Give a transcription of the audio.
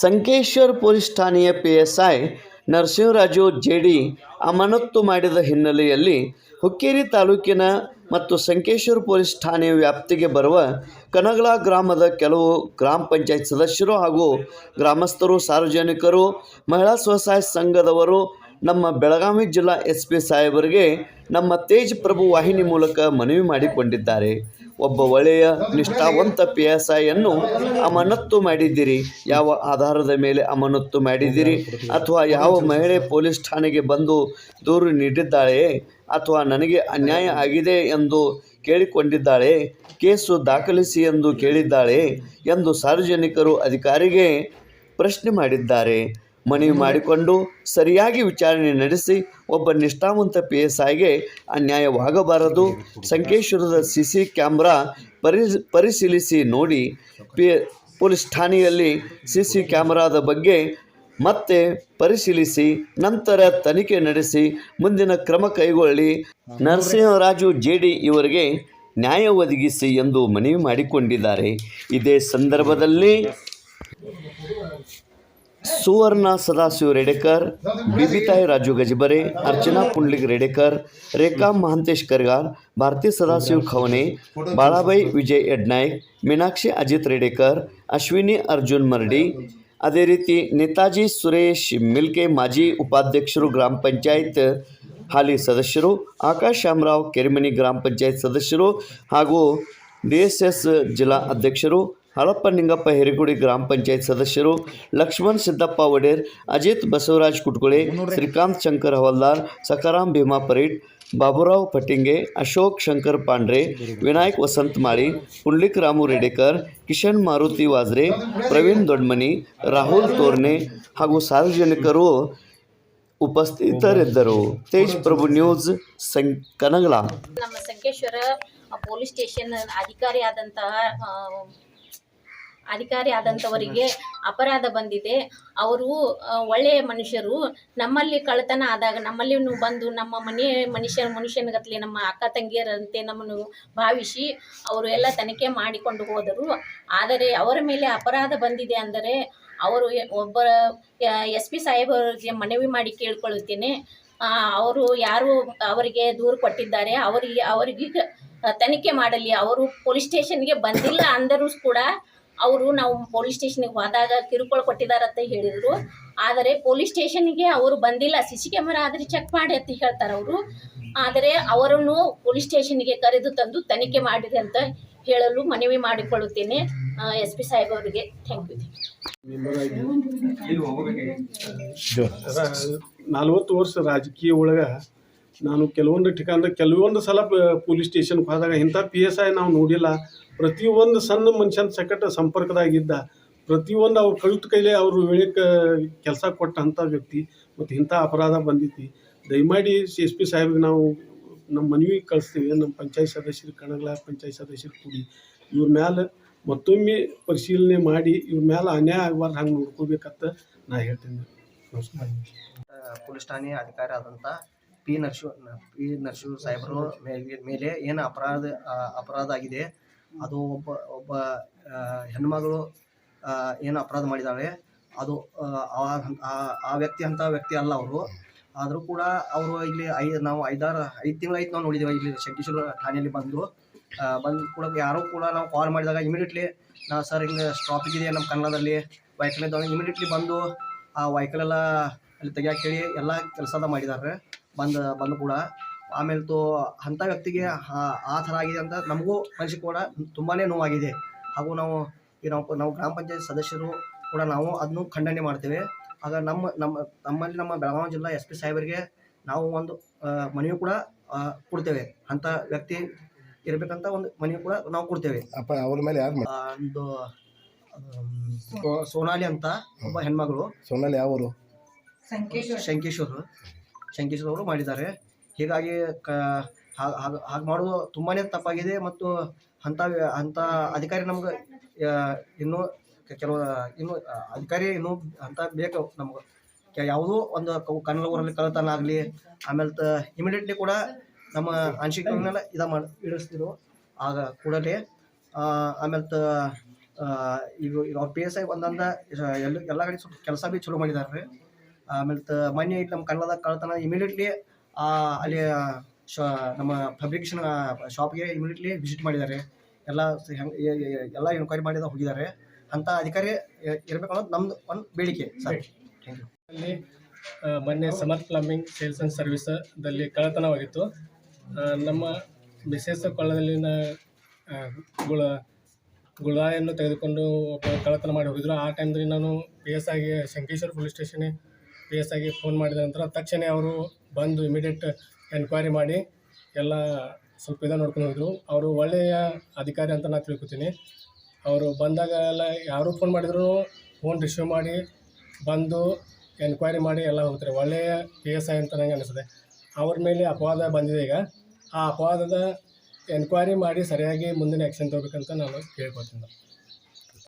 Sankeshwar police ಠಾಣೆಯ P S I Narasimharaju ಜೇಡಿ ಅಮಾನತ್ತು ಮಾಡಿದ ಹಿನ್ನೆಲೆಯಲ್ಲಿ ಹುಕ್ಕೇರಿ ತಾಲೂಕಿನ ಮತ್ತು ಸಂಕೇಶ್ವರ ಪೊಲೀಸ್ ಠಾಣೆಯ ವ್ಯಾಪ್ತಿಗೆ ಬರುವ ಕನಗಲ ಗ್ರಾಮದ ಕೆಲವು ಗ್ರಾಮ ಪಂಚಾಯತ್ ಸದಸ್ಯರು ಹಾಗೂ ಗ್ರಾಮಸ್ಥರು, ಸಾರ್ವಜನಿಕರು, ಮಹಿಳಾ ಸ್ವಸಹಾಯ ಸಂಘದವರು, ನಮ್ಮ ಬೆಳಗಾವಿ ಜಿಲ್ಲಾ ಎಸ್ ಪಿ ಸಾಹೇಬರಿಗೆ ನಮ್ಮ ತೇಜ್ ಪ್ರಭು ವಾಹಿನಿ ಮೂಲಕ ಮನವಿ ಮಾಡಿಕೊಂಡಿದ್ದಾರೆ. ಒಬ್ಬ ಒಳ್ಳೆಯ ನಿಷ್ಠಾವಂತ ಪಿ ಎಸ್ ಐಯನ್ನು ಅಮಾನತ್ತು ಮಾಡಿದ್ದೀರಿ. ಯಾವ ಆಧಾರದ ಮೇಲೆ ಅಮಾನತ್ತು ಮಾಡಿದ್ದೀರಿ? ಅಥವಾ ಯಾವ ಮಹಿಳೆ ಪೊಲೀಸ್ ಠಾಣೆಗೆ ಬಂದು ದೂರು ನೀಡಿದ್ದಾಳೆ? ಅಥವಾ ನನಗೆ ಅನ್ಯಾಯ ಆಗಿದೆ ಎಂದು ಕೇಳಿಕೊಂಡಿದ್ದಾಳೆ? ಕೇಸು ದಾಖಲಿಸಿ ಎಂದು ಕೇಳಿದ್ದಾಳೆ ಎಂದು ಸಾರ್ವಜನಿಕರು ಅಧಿಕಾರಿಗೆ ಪ್ರಶ್ನೆ ಮಾಡಿದ್ದಾರೆ. ಮನವಿ ಮಾಡಿಕೊಂಡು ಸರಿಯಾಗಿ ವಿಚಾರಣೆ ನಡೆಸಿ ಒಬ್ಬ ನಿಷ್ಠಾವಂತ ಪಿ ಎಸ್ ಐಗೆ ಅನ್ಯಾಯವಾಗಬಾರದು. ಸಂಕೇಶ್ವರದ ಸಿ ಸಿ ಕ್ಯಾಮ್ರಾ ಪರಿ, ಪರಿಶೀಲಿಸಿ ನೋಡಿ. ಪಿ, ಪೊಲೀಸ್ ಠಾಣೆಯಲ್ಲಿ ಸಿ ಸಿ ಕ್ಯಾಮ್ರಾದ ಬಗ್ಗೆ ಮತ್ತೆ ಪರಿಶೀಲಿಸಿ, ನಂತರ ತನಿಖೆ ನಡೆಸಿ, ಮುಂದಿನ ಕ್ರಮ ಕೈಗೊಳ್ಳಿ. ನರಸಿಂಹರಾಜು ಜೇಡಿ ಇವರಿಗೆ ನ್ಯಾಯ ಒದಗಿಸಿ ಎಂದು ಮನವಿ ಮಾಡಿಕೊಂಡಿದ್ದಾರೆ. ಇದೇ ಸಂದರ್ಭದಲ್ಲಿ ಸುವರ್ಣ ಸದಾಶಿವ ರೇಡೆಕರ್ ಬಿಬಿತಾಯಿ ರಾಜು ಗಜಬರೆ ಅರ್ಚನಾ ಪುಂಡ್ಲಿಗ್ ರೇಡೆಕರ್ ರೇಖಾ ಮಹಾಂತೇಶ್ ಕರ್ಗಾರ್ ಭಾರತಿ ಸದಾಶಿವ ಖವನೆ ಬಾಳಾಬಾಯಿ ವಿಜಯ್ ಯಡ್ನಾಯ್ಕ್ ಮೀನಾಕ್ಷಿ ಅಜಿತ್ ರೇಡೆಕರ್ ಅಶ್ವಿನಿ ಅರ್ಜುನ್ ಮರ್ಡಿ ಅದೇ ರೀತಿ ನೇತಾಜಿ ಸುರೇಶ್ ಮಿಲ್ಕೆ ಮಾಜಿ ಉಪಾಧ್ಯಕ್ಷರು ಗ್ರಾಮ ಪಂಚಾಯತ್ ಹಾಲಿ ಸದಸ್ಯರು ಆಕಾಶ್ ಶಾಮರಾವ್ ಕೆರೆಮನಿ ಗ್ರಾಮ ಪಂಚಾಯತ್ ಸದಸ್ಯರು ಹಾಗೂ ಡಿ ಎಸ್ ಎಸ್ ಜಿಲ್ಲಾ ಅಧ್ಯಕ್ಷರು ಹಳಪ್ಪ ನಿಂಗಪ್ಪ ಹಿರೇಗುಡಿ ಗ್ರಾಮ ಪಂಚಾಯತ್ ಸದಸ್ಯರು ಲಕ್ಷ್ಮಣ್ ಸಿದ್ದಪ್ಪ ಒಡೇರ್ ಅಜಿತ್ ಬಸವರಾಜ್ ಕುಟ್ಕೊಳೆ, ಶ್ರೀಕಾಂತ್ ಶಂಕರ್ ಹವಲ್ದಾರ್ ಸಕಾರಾಮ್ ಭೀಮಾ ಪರೀಟ್, ಬಾಬುರಾವ್ ಪಟಿಂಗೆ ಅಶೋಕ್ ಶಂಕರ್ ಪಾಂಡ್ರೆ, ವಿನಾಯಕ್ ವಸಂತ್ ಮಾಳಿ, ಪುಂಡ್ಲಿಕ್ ರಾಮು ರೆಡೇಕರ್ ಕಿಶನ್ ಮಾರುತಿ ವಾಜ್ರೆ, ಪ್ರವೀಣ್ ದೊಡ್ಮನಿ, ರಾಹುಲ್ ತೋರ್ನೆ ಹಾಗೂ ಸಾರ್ವಜನಿಕರು ಉಪಸ್ಥಿತರಿದ್ದರು. ತೇಜ್ ಪ್ರಭು ನ್ಯೂಸ್ ಸಂ, ಕನಗಲ. ನಮ್ಮ ಸಂಕೇಶ್ವರ ಪೊಲೀಸ್ ಸ್ಟೇಷನ್ ಅಧಿಕಾರಿ ಆದಂತಹ ಅಧಿಕಾರಿ ಆದಂಥವರಿಗೆ ಅಪರಾಧ ಬಂದಿದೆ. ಅವರು ಒಳ್ಳೆಯ ಮನುಷ್ಯರು. ನಮ್ಮಲ್ಲಿ ಕಳ್ಳತನ ಆದಾಗ ನಮ್ಮಲ್ಲಿ ಬಂದು ನಮ್ಮ ಮನೆ ಮನುಷ್ಯ ಮನುಷ್ಯನಗತ್ಲೆ ನಮ್ಮ ಅಕ್ಕ ತಂಗಿಯರಂತೆ ನಮ್ಮನ್ನು ಭಾವಿಸಿ ಅವರು ಎಲ್ಲ ತನಿಖೆ ಮಾಡಿಕೊಂಡು ಹೋದರು. ಆದರೆ ಅವರ ಮೇಲೆ ಅಪರಾಧ ಬಂದಿದೆ ಅಂದರೆ ಅವರು ಒಬ್ಬ ಎಸ್ ಪಿ ಸಾಹೇಬರಿಗೆ ಮನವಿ ಮಾಡಿ ಕೇಳ್ಕೊಳ್ಳುತ್ತೇನೆ. ಅವರು ಯಾರು ಅವರಿಗೆ ದೂರು ಕೊಟ್ಟಿದ್ದಾರೆ ಅವರಿಗೆ ಅವರಿಗೆ ತನಿಖೆ ಮಾಡಲಿ. ಅವರು ಪೊಲೀಸ್ ಸ್ಟೇಷನ್ಗೆ ಬಂದಿಲ್ಲ ಅಂದರೂ ಕೂಡ ಅವರು ನಾವು ಪೊಲೀಸ್ ಸ್ಟೇಷನ್ಗೆ ಹೋದಾಗ ಕಿರುಕುಳ ಕೊಟ್ಟಿದಾರಂತ ಹೇಳಿದರು. ಆದರೆ ಪೊಲೀಸ್ ಸ್ಟೇಷನ್ಗೆ ಅವರು ಬಂದಿಲ್ಲ. ಸಿ ಸಿ ಕ್ಯಾಮರಾ ಆದರೆ ಚೆಕ್ ಮಾಡಿ ಅಂತ ಹೇಳ್ತಾರೆ ಅವರು. ಆದರೆ ಅವರನ್ನು ಪೊಲೀಸ್ ಸ್ಟೇಷನ್ಗೆ ಕರೆದು ತಂದು ತನಿಖೆ ಮಾಡಿದೆ ಅಂತ ಹೇಳಲು ಮನವಿ ಮಾಡಿಕೊಳ್ಳುತ್ತೇನೆ. ಎಸ್ ಪಿ ಸಾಹೇಬ್ ಅವರಿಗೆ. Thank you. ನಲ್ವತ್ತು ವರ್ಷ ರಾಜಕೀಯ ಒಳಗೆ ನಾನು ಕೆಲವೊಂದು ಠಿಕಾಣ ಕೆಲವೊಂದು ಸಲ ಪೊಲೀಸ್ ಸ್ಟೇಷನ್ಗೆ ಹೋದಾಗ ಇಂಥ ಪಿ ಎಸ್ ಐ ನಾವು ನೋಡಿಲ್ಲ. ಪ್ರತಿಯೊಂದು ಸಣ್ಣ ಮನುಷ್ಯನ ಸಕಟ ಸಂಪರ್ಕದಾಗಿದ್ದ, ಪ್ರತಿಯೊಂದು ಅವ್ರು ಕಳಿತ ಕೈಲೇ ಅವರು ವೇಳೆಗೆ ಕೆಲಸ ಕೊಟ್ಟಂಥ ವ್ಯಕ್ತಿ ಮತ್ತು ಇಂಥ ಅಪರಾಧ ಬಂದೈತಿ. ದಯಮಾಡಿ ಸಿ ಎಸ್ ಪಿ ಸಾಹೇಬ್ರಿಗೆ ನಾವು ನಮ್ಮ ಮನವಿ ಕಳಿಸ್ತೀವಿ, ನಮ್ಮ ಪಂಚಾಯತ್ ಸದಸ್ಯರು, ಕಣಗಳ ಪಂಚಾಯತ್ ಸದಸ್ಯರು ಕೂಡಿ. ಇವ್ರ ಮ್ಯಾಲೆ ಮತ್ತೊಮ್ಮೆ ಪರಿಶೀಲನೆ ಮಾಡಿ, ಇವ್ರ ಮ್ಯಾಲೆ ಅನ್ಯಾಯ ಆಗಬಾರ್ದು ಹಂಗೆ ನೋಡ್ಕೋಬೇಕಂತ ನಾ ಹೇಳ್ತೀನಿ. ನಮಸ್ಕಾರ. ಪೊಲೀಸ್ ಠಾಣೆ ಅಧಿಕಾರಿ ಆದಂಥ ಪಿ ನರಸಿಂಹ ಪಿ ನರಸಿಂಹ ಸಾಹೇಬರು ಮೇಲೆ ಏನು ಅಪರಾಧ ಅಪರಾಧ ಆಗಿದೆ ಅದು ಒಬ್ಬ ಒಬ್ಬ ಹೆಣ್ಮಗಳು ಏನು ಅಪರಾಧ ಮಾಡಿದ್ದಾಳೆ ಅದು ಆ, ವ್ಯಕ್ತಿ ಅಂತ ವ್ಯಕ್ತಿ ಅಲ್ಲ ಅವರು. ಆದರೂ ಕೂಡ ಅವರು ಇಲ್ಲಿ ಐ ನಾವು ಐದಾರು ಐದು ತಿಂಗಳು ಆಯ್ತು ನಾವು ನೋಡಿದ್ದೇವೆ ಇಲ್ಲಿ ಶಂಕೇಶ್ವರ ಠಾಣೆಯಲ್ಲಿ ಬಂದು. ಬಂದು ಕೂಡ ಯಾರೂ ಕೂಡ ನಾವು ಕಾಲ್ ಮಾಡಿದಾಗ ಇಮಿಡಿಯೇಟ್ಲಿ ನಾ ಸರ್ ಹಿಂಗೆ ಸ್ಟಾಪಿಗೆ ಇದೆ ನಮ್ಮ ಕನ್ನಡದಲ್ಲಿ? ವೈಕಲ್ ಇದ್ದಾವೆ ಇಮಿಡಿಯೇಟ್ಲಿ ಬಂದು ಆ ವೈಕಲೆಲ್ಲ ಅಲ್ಲಿ ತೆಗಿಯಕ್ಕೆ ಹೇಳಿ ಎಲ್ಲ ಕೆಲಸದ ಮಾಡಿದ್ದಾರೆ ಬಂದು ಬಂದು ಕೂಡ. ಆಮೇಲೆ ತೋ ಅಂಥ ವ್ಯಕ್ತಿಗೆ ಆ- ಆ ಥರ ಆಗಿದೆ ಅಂತ ನಮಗೂ ಮನಸ್ಸಿಗೆ ಕೂಡ ತುಂಬಾ ನೋವಾಗಿದೆ. ಹಾಗೂ ನಾವು ಈ ನಾವು ನಾವು ಗ್ರಾಮ ಪಂಚಾಯತ್ ಸದಸ್ಯರು ಕೂಡ ನಾವು ಅದನ್ನು ಖಂಡನೆ ಮಾಡ್ತೇವೆ. ಆಗ ನಮ್ಮ ನಮ್ಮ ನಮ್ಮಲ್ಲಿ ನಮ್ಮ ಬೆಳಗಾವಿ ಜಿಲ್ಲಾ ಎಸ್ ಪಿ ಸಾಹೇಬರಿಗೆ ನಾವು ಒಂದು ಮನೆಯು ಮನವಿ ಕೂಡ ಕೊಡ್ತೇವೆ. ಅಂಥ ವ್ಯಕ್ತಿ ಇರಬೇಕಂತ ಒಂದು ಮನವಿ ಕೂಡ ನಾವು ಕೊಡ್ತೇವೆ. ಅಪ್ಪ ಅವ್ರ ಮೇಲೆ ಯಾರು ಒಂದು ಸೋನಾಲಿ ಅಂತ ಒಬ್ಬ ಹೆಣ್ಮಗಳು. ಸೋನಾಲಿ ಯಾವ ಊರು ಶಂಕೇಶ್ವರು. ಶಂಕೇಶ್ವರ ಅವರು ಮಾಡಿದ್ದಾರೆ. ಹೀಗಾಗಿ ಕ ಹಾಗೆ ಮಾಡೋದು ತುಂಬಾ ತಪ್ಪಾಗಿದೆ ಮತ್ತು ಅಂಥ ಅಂಥ ಅಧಿಕಾರಿ ನಮ್ಗೆ ಇನ್ನೂ ಕೆಲವು, ಇನ್ನೂ ಅಧಿಕಾರಿ ಇನ್ನೂ ಅಂತ ಬೇಕು ನಮ್ಗೆ. ಯಾವುದೋ ಒಂದು ಕನ್ನಡ ಊರಲ್ಲಿ ಕಳ್ಳತನ ಆಗಲಿ, ಆಮೇಲೆ ತ ಇಮಿಡಿಯೇಟ್ಲಿ ಕೂಡ ನಮ್ಮ ಅನಿಸಿಕೆಗಳನ್ನೆಲ್ಲ ಇದ ಮಾಡಿ ಇಡಿಸ್ತಿದ್ರು ಆಗ ಕೂಡಲೇ ಆಮೇಲೆ ತ ಈಗ ಪಿ ಎಸ್ ಐ ಒಂದಂದ ಎಲ್ಲ ಎಲ್ಲ ಕಡೆ ಸ್ವಲ್ಪ ಕೆಲಸ ಭೀ ಚಲೋ ಮಾಡಿದ್ದಾರೆ ಆಮೇಲೆ ಮೊನ್ನೆ ಇಲ್ಲಿ ನಮ್ಮ ಕನ್ನಡದಾಗ ಕಳ್ತನ ಇಮಿಡಿಯೇಟ್ಲಿ ಅಲ್ಲಿ ಶಾ, ನಮ್ಮ ಫಬ್ರಿಕೇಶನ್ ಶಾಪ್ಗೆ ಇಮಿಡಿಯೇಟ್ಲಿ ವಿಸಿಟ್ ಮಾಡಿದ್ದಾರೆ. ಎಲ್ಲ ಎಲ್ಲ ಎನ್ಕ್ವೈರಿ ಮಾಡಿದ ಹೋಗಿದ್ದಾರೆ. ಅಂತ ಅಧಿಕಾರಿ ಇರಬೇಕು ಅನ್ನೋದು ನಮ್ದು ಒಂದು ಬೇಡಿಕೆ, ಸರಿ. ಅಲ್ಲಿ ಮೊನ್ನೆ ಸಮರ್ ಪ್ಲಂಬಿಂಗ್ ಸೇಲ್ಸ್ ಆ್ಯಂಡ್ ಸರ್ವಿಸದಲ್ಲಿ ಕಳ್ಳತನವಾಗಿತ್ತು. ನಮ್ಮ ವಿಶೇಷ ಕೊಳ್ಳದಲ್ಲಿನ ಗುಳ, ಗುಳಾಯನ್ನು ತೆಗೆದುಕೊಂಡು ಕಳ್ಳತನ ಮಾಡಿ ಹೋಗಿದ್ರು. ಆ ಟೈಮ್ದಲ್ಲಿ ನಾನು ಪಿ ಎಸ್ ಆಗಿ ಶಂಕೇಶ್ವರ ಪೊಲೀಸ್ ಸ್ಟೇಷನ್ಗೆ ಪಿ ಎಸ್ ಆಗಿ ಫೋನ್ ಮಾಡಿದ ನಂತರ ತಕ್ಷಣ ಅವರು ಬಂದು ಇಮಿಡಿಯೇಟ್ ಎನ್ಕ್ವೈರಿ ಮಾಡಿ ಎಲ್ಲ ಸ್ವಲ್ಪ ಇದನ್ನು ನೋಡ್ಕೊಂಡು ಹೋದರು. ಅವರು ಒಳ್ಳೆಯ ಅಧಿಕಾರಿ ಅಂತ ನಾನು ತಿಳ್ಕೊತೀನಿ. ಅವರು ಬಂದಾಗ ಎಲ್ಲ ಯಾರು ಫೋನ್ ಮಾಡಿದ್ರು ಫೋನ್ ರಿಸೀವ್ ಮಾಡಿ ಬಂದು ಎನ್ಕ್ವೈರಿ ಮಾಡಿ ಎಲ್ಲ ಹೋಗ್ತಾರೆ. ಒಳ್ಳೆಯ ಪಿ ಎಸ್ ಐ ಅಂತ ನನಗೆ ಅನಿಸ್ತದೆ ಅವ್ರ ಮೇಲೆ ಅಪವಾದ ಬಂದಿದೆ ಈಗ. ಆ ಅಪವಾದದ ಎನ್ಕ್ವೈರಿ ಮಾಡಿ ಸರಿಯಾಗಿ ಮುಂದಿನ ಆ್ಯಕ್ಷನ್ ತೊಗೋಬೇಕಂತ ನಾನು ಕೇಳ್ಕೊತೀನಿ